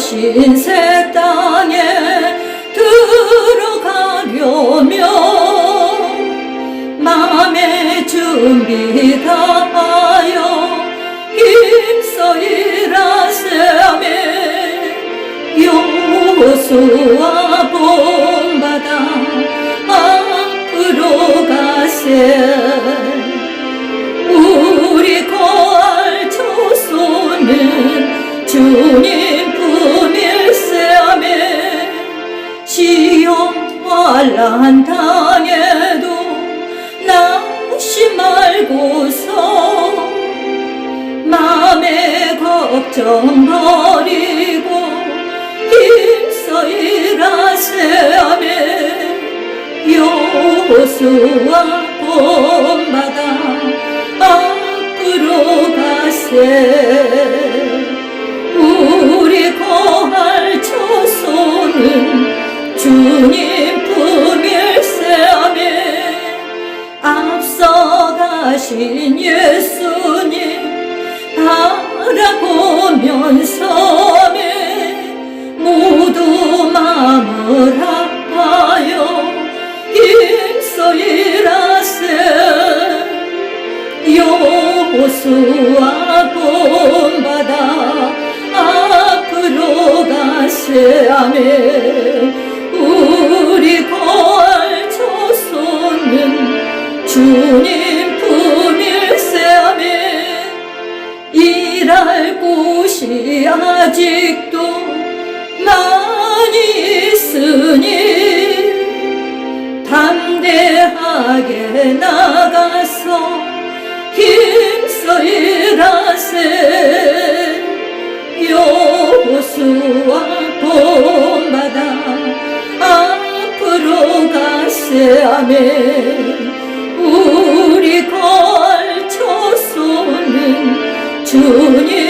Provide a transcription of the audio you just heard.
새 땅에 들어가려면 마음의 준비 다하여 힘써 일하세매 여호수아 본받아 앞으로 가세. 우리 거할 조소는 주님 시험 환란 당해도 나시 말고서 맘의 걱정 버리고 힘써 일하세하매 여호수아 본받아 앞으로 가세 가신 예수님 바라보면서매 모두 마음을 아파요. 힘써 일하세 여호수아 본받아 앞으로 가세하매 있으니 담대하게 나가서 힘써 일하세. 여호수아 본받아 앞으로 가세하매 우리 걸 조소는 주님